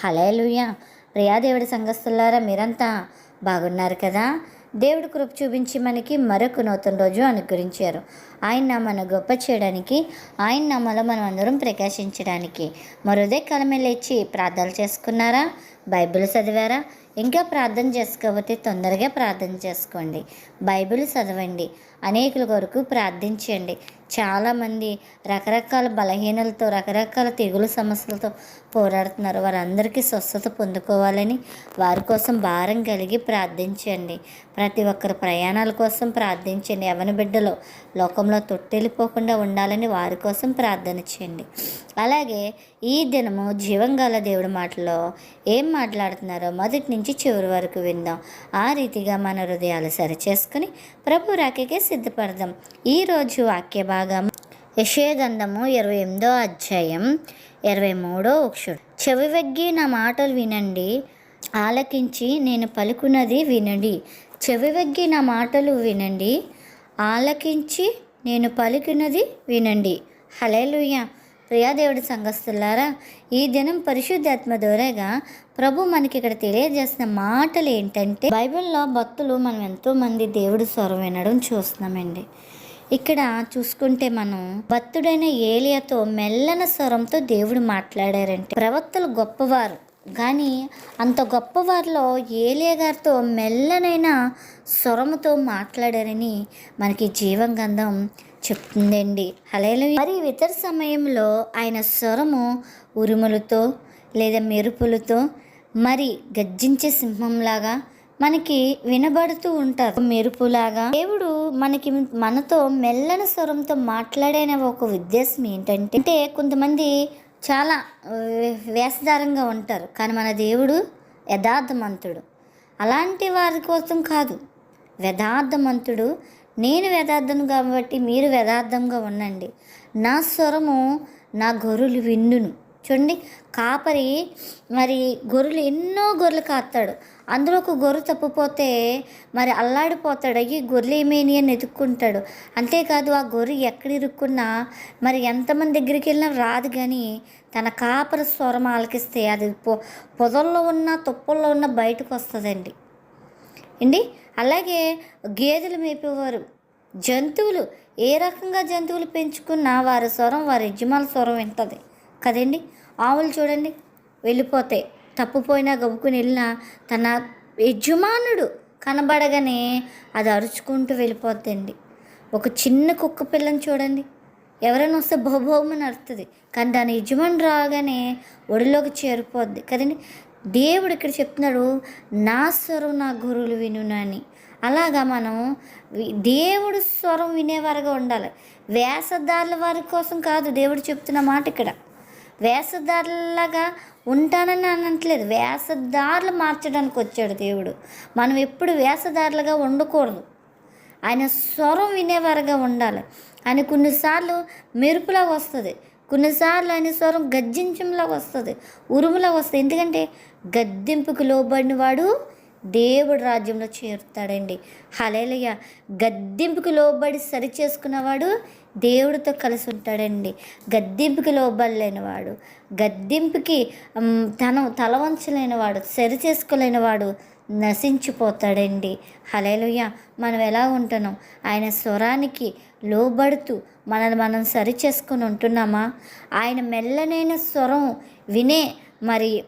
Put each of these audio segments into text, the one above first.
Hallelujah ప్రియాదేవుడి సంఘస్థులారా మీరంతా బాగున్నారు కదా? దేవుడు కృప చూపించి మనకి మరొక నూతన రోజు అనుగ్రహించారు. ఆయన నామను గొప్ప చేయడానికి ఆయన నామలో మనం అందరం ప్రకాశించడానికి. మరోదే కలమే లేచి ప్రార్థనలు చేసుకున్నారా? బైబిల్ చదివారా? ఇంకా ప్రార్థన చేసుకోకపోతే తొందరగా ప్రార్థన చేసుకోండి. బైబిల్ చదవండి. అనేకుల కొరకు ప్రార్థించండి. చాలామంది రకరకాల బలహీనలతో రకరకాల తెగులు సమస్యలతో పోరాడుతున్నారు. వారందరికీ స్వస్థత పొందుకోవాలని వారి కోసం భారం కలిగి ప్రార్థించండి. ప్రతి ఒక్కరి ప్రయాణాల కోసం ప్రార్థించండి. ఎవరి బిడ్డలో లోకంలో తొట్టెళ్ళిపోకుండా ఉండాలని వారి కోసం ప్రార్థన చేయండి. అలాగే ఈ దినము జీవంగాల దేవుడి మాటలో ఏం మాట్లాడుతున్నారో మొదటి నుంచి చివరి వరకు విందాం. ఆ రీతిగా మన హృదయాలు సరిచేసుకుని ప్రభు రాకకే సిద్ధపడదాం. ఈరోజు వాక్య భాగం యశయగంధము ఇరవై ఎనిమిదో అధ్యాయం ఇరవై మూడో అక్షుడు చెవి వెగ్గి నా మాటలు వినండి ఆలకించి నేను పలుకున్నది వినండి. చెవి వెగ్గి నా మాటలు వినండి ఆలకించి నేను పలికినది వినండి. హలేలుయ్య ప్రియాదేవుడి సంఘస్థులారా ఈ దినం పరిశుద్ధాత్మ ద్వారాగా ప్రభు మనకి ఇక్కడ తెలియజేసిన మాటలు ఏంటంటే బైబిల్లో భక్తులు మనం ఎంతోమంది దేవుడి స్వరం వినడం చూస్తున్నామండి. ఇక్కడ చూసుకుంటే మనం భక్తుడైన ఏలియాతో మెల్లన స్వరంతో దేవుడు మాట్లాడారంటే ప్రవక్తలు గొప్పవారు. కానీ అంత గొప్పవారిలో ఏలియా గారితో మెల్లనైన స్వరముతో మాట్లాడారని మనకి జీవం గంధం చెప్తుందండి. హలేలు మరి ఇతర సమయంలో ఆయన స్వరము ఉరుములతో లేదా మెరుపులతో మరి గర్జించే సింహంలాగా మనకి వినబడుతూ ఉంటారు. మెరుపులాగా దేవుడు మనకి మనతో మెల్లని స్వరంతో మాట్లాడైన ఒక ఉద్దేశం ఏంటంటే అంటే కొంతమంది చాలా వేషధారంగా ఉంటారు. కానీ మన దేవుడు యథార్థమంతుడు. అలాంటి వారి కోసం కాదు. యథార్థమంతుడు నేను వేదార్థం కాబట్టి మీరు వేదార్థంగా ఉండండి. నా స్వరము నా గొర్రెలు విన్నును చూడండి కాపరి మరి గొర్రెలు ఎన్నో గొర్రెలు కాస్తాడు అందులో ఒక గొర్రె తప్పిపోతే మరి అల్లాడిపోతాడు. అయ్యి గొర్రెలు ఏమేని అని ఎదుక్కుంటాడు. అంతేకాదు ఆ గొర్రె ఎక్కడ ఇరుక్కున్నా మరి ఎంతమంది దగ్గరికి వెళ్ళినా రాదు కానీ తన కాపరి స్వరం ఆలకిస్తే అది పొ పొదల్లో ఉన్న తుప్పల్లో ఉన్న బయటకు వస్తుందండి. అండి అలాగే గేదెలు మేపేవారు. జంతువులు ఏ రకంగా జంతువులు పెంచుకున్నా వారి స్వరం వారి యజమానుల స్వరం వింటుంది. కదండి ఆవులు చూడండి వెళ్ళిపోతాయి తప్పుపోయినా గబుకుని వెళ్ళినా తన యజమానుడు కనబడగానే అది అరుచుకుంటూ వెళ్ళిపోద్దండి. ఒక చిన్న కుక్క పిల్లని చూడండి. ఎవరైనా వస్తే బహుభౌమని అరుతుంది కానీ దాని యజమాని రాగానే ఒడిలోకి చేరిపోద్ది. కదండి దేవుడు ఇక్కడ చెప్తున్నాడు నా స్వరం నా గురువులు వినునని అని. అలాగా మనం దేవుడు స్వరం వినేవారుగా ఉండాలి. వేసదారుల వారి కోసం కాదు దేవుడు చెప్తున్న మాట ఇక్కడ. వేషధారులాగా ఉంటానని అనట్లేదు. వేసదారులు మార్చడానికి వచ్చాడు దేవుడు. మనం ఎప్పుడు వేసదారులుగా ఉండకూడదు. ఆయన స్వరం వినేవారుగా ఉండాలి. ఆయన కొన్నిసార్లు మెరుపులాగా వస్తుంది. కొన్నిసార్లు ఆయన స్వరం గర్జించంలాగా వస్తుంది ఉరుములాగా వస్తుంది. ఎందుకంటే గద్దెంపుకు లోబడిన వాడు దేవుడు రాజ్యంలో చేరుతాడండి. హలేలయ్య గద్దింపుకు లోబడి సరి చేసుకున్నవాడు దేవుడితో కలిసి ఉంటాడండి. గద్దింపుకి లోబడలేనివాడు. గద్దింపుకి మ్, తన తల వంచలేనివాడు సరి చేసుకోలేనివాడు నశించిపోతాడండి. హలేలుయ్య మనం ఎలా ఉంటున్నాం? ఆయన స్వరానికి లోబడుతూ మనల్ని మనం సరి చేసుకొని ఉంటున్నామా? ఆయన మెల్లనైన స్వరం వినే మరి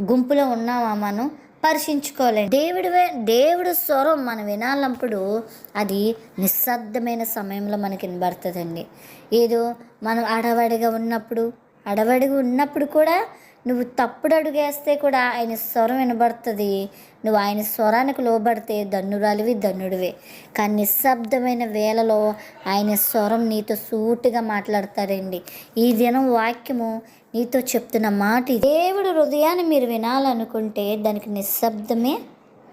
గుంపులో ఉన్నామా మనం? పరీక్షించుకోలేం దేవుడు దేవుడు స్వరం మనం వినాలన్నప్పుడు అది నిశ్శబ్దమైన సమయంలో మనకి వినబడుతుందండి. ఏదో మనం అడవడిగా ఉన్నప్పుడు అడవడిగా ఉన్నప్పుడు కూడా నువ్వు తప్పుడు అడుగేస్తే కూడా ఆయన స్వరం వినబడుతుంది. నువ్వు ఆయన స్వరానికి లోబడితే ధన్నురాలివి ధన్నుడివే కానీ నిశ్శబ్దమైన వేళలో ఆయన స్వరం నీతో సూటిగా మాట్లాడతారండి ఈ దినం వాక్యము నీతో చెప్తున్న మాట దేవుడు హృదయాన్ని మీరు వినాలనుకుంటే దానికి నిశ్శబ్దమే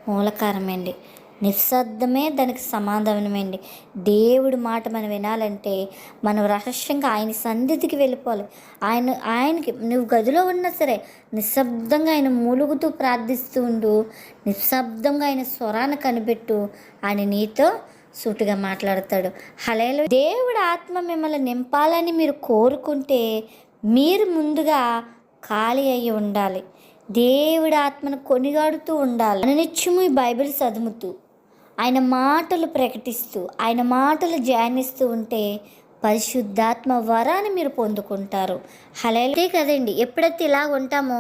మూలకారమండి. నిశ్శబ్దమే దానికి సమాధానమండి దేవుడి మాట మనం వినాలంటే మనం రహస్యంగా ఆయన సన్నిధికి వెళ్ళిపోవాలి. ఆయన ఆయనకి నువ్వు గదిలో ఉన్నా సరే నిశ్శబ్దంగా ఆయన మూలుగుతూ ప్రార్థిస్తూ ఉండు నిశ్శబ్దంగా ఆయన స్వరాన్ని కనిపెట్టు ఆయన నీతో సూటిగా మాట్లాడతాడు. హలేలు దేవుడు ఆత్మ మిమ్మల్ని నింపాలని మీరు కోరుకుంటే మీరు ముందుగా ఖాళీ అయి ఉండాలి. దేవుడి ఆత్మను కొనిగాడుతూ ఉండాలి. అనునిత్యము ఈ బైబిల్ చదువుతూ ఆయన మాటలు ప్రకటిస్తూ ఆయన మాటలు ధ్యానిస్తూ ఉంటే పరిశుద్ధాత్మ వరాన్ని మీరు పొందుకుంటారు. హలేలే కదండి. ఎప్పుడైతే ఇలా ఉంటామో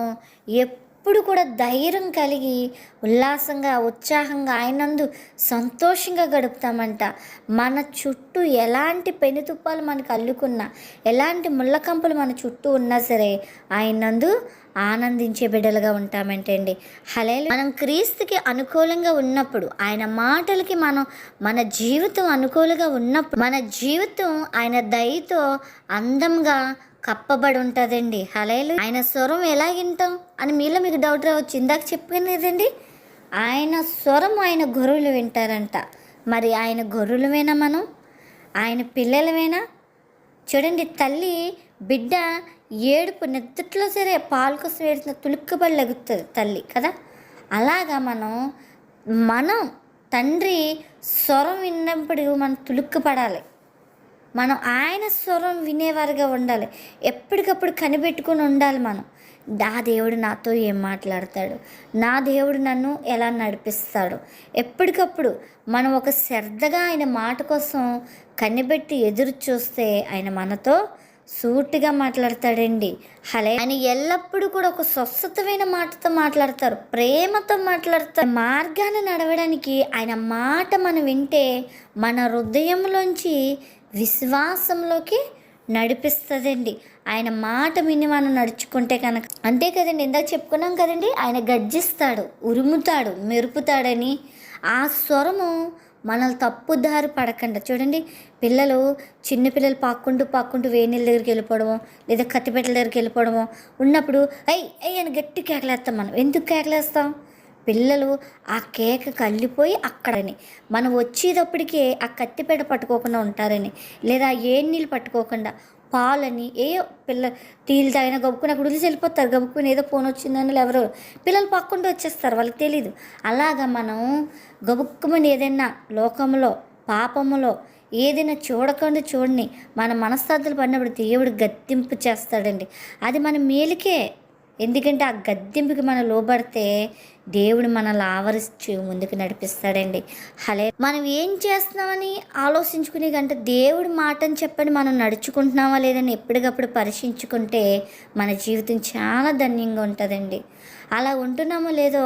ఎప్పుడు కూడా ధైర్యం కలిగి ఉల్లాసంగా ఉత్సాహంగా ఆయనందు సంతోషంగా గడుపుతామంట. మన చుట్టూ ఎలాంటి పెనుతుప్పాలు మనకు అల్లుకున్నా ఎలాంటి ముళ్ళకంపలు మన చుట్టూ ఉన్నా సరే ఆయనందు ఆనందించే బిడ్డలుగా ఉంటామంటే అండి హలే మనం క్రీస్తుకి అనుకూలంగా ఉన్నప్పుడు ఆయన మాటలకి మనం మన జీవితం అనుకూలంగా ఉన్నప్పుడు మన జీవితం ఆయన దయతో అందంగా కప్పబడి ఉంటుందండి. హలేలు ఆయన స్వరం ఎలా వింటాం అని మీలో మీకు డౌట్ రావచ్చు. ఇందాక చెప్పాను ఆయన స్వరం ఆయన గొర్రెలు వింటారంట. మరి ఆయన గొర్రెలమేనా మనం? ఆయన పిల్లలమేనా చూడండి తల్లి బిడ్డ ఏడుపు నెత్తుట్లో సరే పాలు కోసం ఏడుతున్న తులుక్కుబడి లెగుతుంది తల్లి కదా? అలాగా మనం మనం తండ్రి స్వరం విన్నప్పుడు మనం తులుక్కుపడాలి మనం ఆయన స్వరం వినేవారుగా ఉండాలి. ఎప్పటికప్పుడు కనిపెట్టుకుని ఉండాలి మనం. నా దేవుడు నాతో ఏం మాట్లాడతాడు? నా దేవుడు నన్ను ఎలా నడిపిస్తాడు? ఎప్పటికప్పుడు మనం ఒక శ్రద్ధగా ఆయన మాట కోసం కనిపెట్టి ఎదురు చూస్తే ఆయన మనతో సూటిగా మాట్లాడతాడండి. హలే ఆయన ఎల్లప్పుడూ కూడా ఒక స్వస్థతమైన మాటతో మాట్లాడతారు. ప్రేమతో మాట్లాడతారు. మార్గాన్ని నడవడానికి ఆయన మాట మనం వింటే మన హృదయంలోంచి విశ్వాసంలోకి నడిపిస్తుందండి. ఆయన మాట విని మనం నడుచుకుంటే కనుక. అంతే కదండి ఇందాక చెప్పుకున్నాం కదండి ఆయన గర్జిస్తాడు ఉరుముతాడు మెరుపుతాడని. ఆ స్వరము మనల్ని తప్పుదారి పడకుండా. చూడండి పిల్లలు చిన్న పిల్లలు పాక్కుంటూ పాక్కుంటూ వేడి దగ్గరికి వెళ్ళిపోవడము లేదా కత్తిపెట్టల దగ్గరికి వెళ్ళిపోవడము ఉన్నప్పుడు అయ్యి అయ్యి అని గట్టి కేకలేస్తాం మనం. ఎందుకు కేకలేస్తాం? పిల్లలు ఆ కేక కళ్ళిపోయి అక్కడని. మనం వచ్చేటప్పటికే ఆ కత్తిపేట పట్టుకోకుండా ఉంటారని. లేదా ఏ నీళ్ళు పట్టుకోకుండా. పాలని ఏ పిల్ల టీలు తాగినా గబుక్కుని అక్కడ వదిలేసి వెళ్ళిపోతారు. గబుక్కుని ఏదో ఫోన్ వచ్చిందని ఎవరో. పిల్లలు పక్కుండా వచ్చేస్తారు వాళ్ళకి తెలియదు అలాగా మనం గబుక్కుమని ఏదైనా లోకంలో పాపములో ఏదైనా చూడకుండా చూడని మన మనస్తార్థలు పడినప్పుడు దేవుడు గద్దింపు చేస్తాడండి. అది మన మేలుకే. ఎందుకంటే ఆ గద్దెంపుకి మనం లోబడితే దేవుడు మనల్ని ఆవరించి ముందుకు నడిపిస్తాడండి. హలే మనం ఏం చేస్తున్నామని ఆలోచించుకునే కంటే దేవుడి మాటని చెప్పని మనం నడుచుకుంటున్నామా లేదని ఎప్పటికప్పుడు పరీక్షించుకుంటే మన జీవితం చాలా ధన్యంగా ఉంటుందండి. అలా ఉంటున్నామో లేదో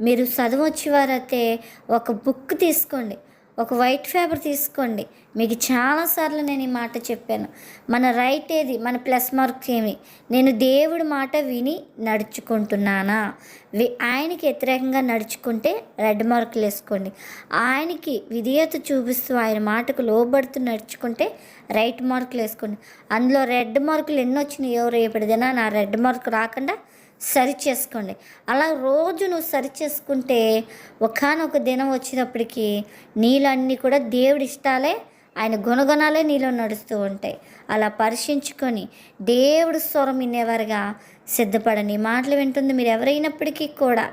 మీరు చదువు వచ్చేవారైతే ఒక బుక్ తీసుకోండి. ఒక వైట్ పేపర్ తీసుకోండి. మీకు చాలాసార్లు నేను ఈ మాట చెప్పాను. మన రైట్ ఏది? మన ప్లస్ మార్క్స్ ఏమి? నేను దేవుడి మాట విని నడుచుకుంటున్నానా? వి- ఆయనకి వ్యతిరేకంగా నడుచుకుంటే రెడ్ మార్కులు వేసుకోండి. ఆయనకి విధేయత చూపిస్తూ ఆయన మాటకు లోబడుతూ నడుచుకుంటే రైట్ మార్కులు వేసుకోండి. అందులో రెడ్ మార్కులు ఎన్ని వచ్చినాయో రేపటిదినా నా రెడ్ మార్క్ రాకుండా సరి చేసుకోండి అలా రోజు నువ్వు సరి చేసుకుంటే ఒకనొక దినం వచ్చినప్పటికీ నీళ్ళన్నీ కూడా దేవుడి ఇష్టాలే ఆయన గుణగుణాలే నీలో నడుస్తూ ఉంటాయి. అలా పరీక్షించుకొని దేవుడు స్వరం వినేవారుగా సిద్ధపడని ఈ మాటలు వింటుంది మీరు ఎవరైనప్పటికీ కూడా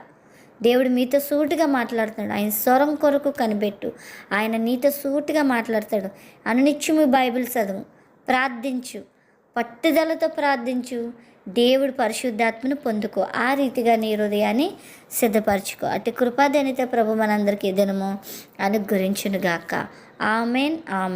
దేవుడు మీతో సూటుగా మాట్లాడుతాడు ఆయన స్వరం కొరకు కనిపెట్టు. ఆయన నీతో సూటుగా మాట్లాడతాడు. అనునిత్యము బైబిల్ చదువు. ప్రార్థించు. పట్టుదలతో ప్రార్థించు. దేవుడు పరిశుద్ధాత్మను పొందుకో. ఆ రీతిగా నీ హృదయాన్ని సిద్ధపరచుకో. అటు కృపాదనిత ప్రభు మనందరికీ దినము అనుగ్రహించునుగాక. ఆమెన్ ఆమె